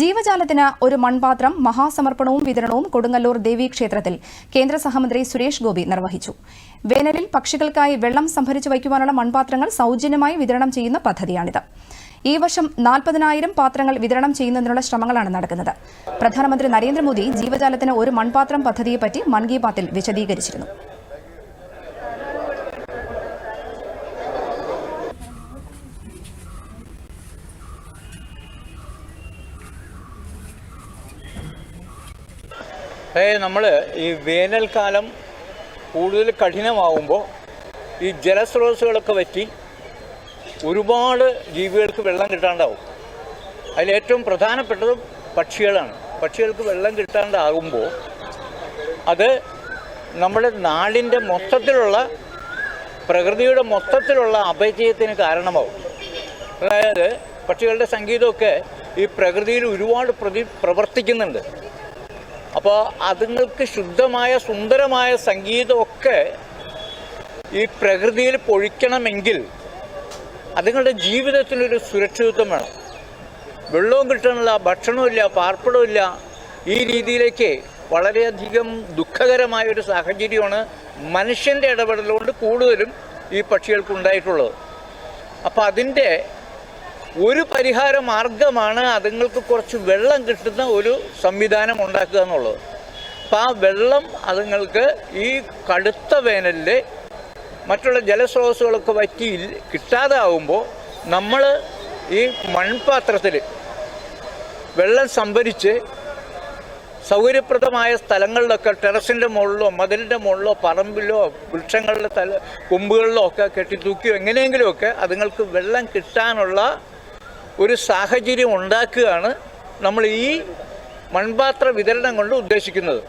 ജീവജാലത്തിന് ഒരു മൺപാത്രം മഹാസമർപ്പണവും വിതരണവും കൊടുങ്ങല്ലൂർ ദേവീക്ഷേത്രത്തിൽ കേന്ദ്ര സഹമന്ത്രി സുരേഷ് ഗോപി നിർവഹിച്ചു. വേനലിൽ പക്ഷികൾക്കായി വെള്ളം സംഭരിച്ചു വയ്ക്കുവാനുള്ള മൺപാത്രങ്ങൾ സൌജന്യമായി വിതരണം ചെയ്യുന്ന പദ്ധതിയാണിത്. ഈ വർഷം നാൽപ്പതിനായിരം പാത്രങ്ങൾ വിതരണം ചെയ്യുന്നതിനുള്ള ശ്രമങ്ങളാണ് നടക്കുന്നത്. പ്രധാനമന്ത്രി നരേന്ദ്രമോദി ജീവജാലത്തിന് ഒരു മൺപാത്രം പദ്ധതിയെപ്പറ്റി മൻ കി ബാത്തിൽ വിശദീകരിച്ചിരുന്നു. അതായത് നമ്മൾ ഈ വേനൽക്കാലം കൂടുതൽ കഠിനമാവുമ്പോൾ ഈ ജലസ്രോതസ്സുകളൊക്കെ പറ്റി ഒരുപാട് ജീവികൾക്ക് വെള്ളം കിട്ടാണ്ടാവും. അതിലേറ്റവും പ്രധാനപ്പെട്ടതും പക്ഷികളാണ്. പക്ഷികൾക്ക് വെള്ളം കിട്ടാണ്ടാകുമ്പോൾ അത് നമ്മുടെ നാടിന്റെ മൊത്തത്തിലുള്ള പ്രകൃതിയുടെ മൊത്തത്തിലുള്ള അപചയത്തിന് കാരണമാവും. അതായത് പക്ഷികളുടെ സംഗീതമൊക്കെ ഈ പ്രകൃതിയിൽ ഒരുപാട് പ്രതി പ്രവർത്തിക്കുന്നുണ്ട്. അപ്പോൾ അതുങ്ങൾക്ക് ശുദ്ധമായ സുന്ദരമായ സംഗീതമൊക്കെ ഈ പ്രകൃതിയിൽ പൊഴിക്കണമെങ്കിൽ അതുങ്ങളുടെ ജീവിതത്തിനൊരു സുരക്ഷിതത്വം വേണം. വെള്ളവും കിട്ടണില്ല ഭക്ഷണമില്ല പാർപ്പിടമില്ല ഈ രീതിയിലേക്ക് വളരെയധികം ദുഃഖകരമായ ഒരു സാഹചര്യമാണ് മനുഷ്യന്റെ ഇടപെടലുകൊണ്ട് കൂടുതലും ഈ പക്ഷികൾക്ക് ഉണ്ടായിട്ടുള്ളത്. അപ്പോൾ അതിന്റെ ഒരു പരിഹാര മാർഗമാണ് അതുങ്ങൾക്ക് കുറച്ച് വെള്ളം കിട്ടുന്ന ഒരു സംവിധാനം ഉണ്ടാക്കുക എന്നുള്ളത്. അപ്പോൾ ആ വെള്ളം അതുങ്ങൾക്ക് ഈ കടുത്ത വേനലിൽ മറ്റുള്ള ജലസ്രോതസ്സുകളൊക്കെ വറ്റി കിട്ടാതെ ആകുമ്പോൾ നമ്മൾ ഈ മൺപാത്രത്തിൽ വെള്ളം സംഭരിച്ച് സൗകര്യപ്രദമായ സ്ഥലങ്ങളിലൊക്കെ ടെറസിന്റെ മുകളിലോ മതിലിന്റെ മുകളിലോ പറമ്പിലോ വൃക്ഷങ്ങളുടെ തല കൊമ്പുകളിലോ ഒക്കെ കെട്ടിത്തൂക്കിയോ എങ്ങനെയെങ്കിലുമൊക്കെ അതുങ്ങൾക്ക് വെള്ളം കിട്ടാനുള്ള ഒരു സാഹചര്യം ഉണ്ടാക്കുകയാണ് നമ്മൾ ഈ മൺപാത്ര വിതരണം കൊണ്ട് ഉദ്ദേശിക്കുന്നത്.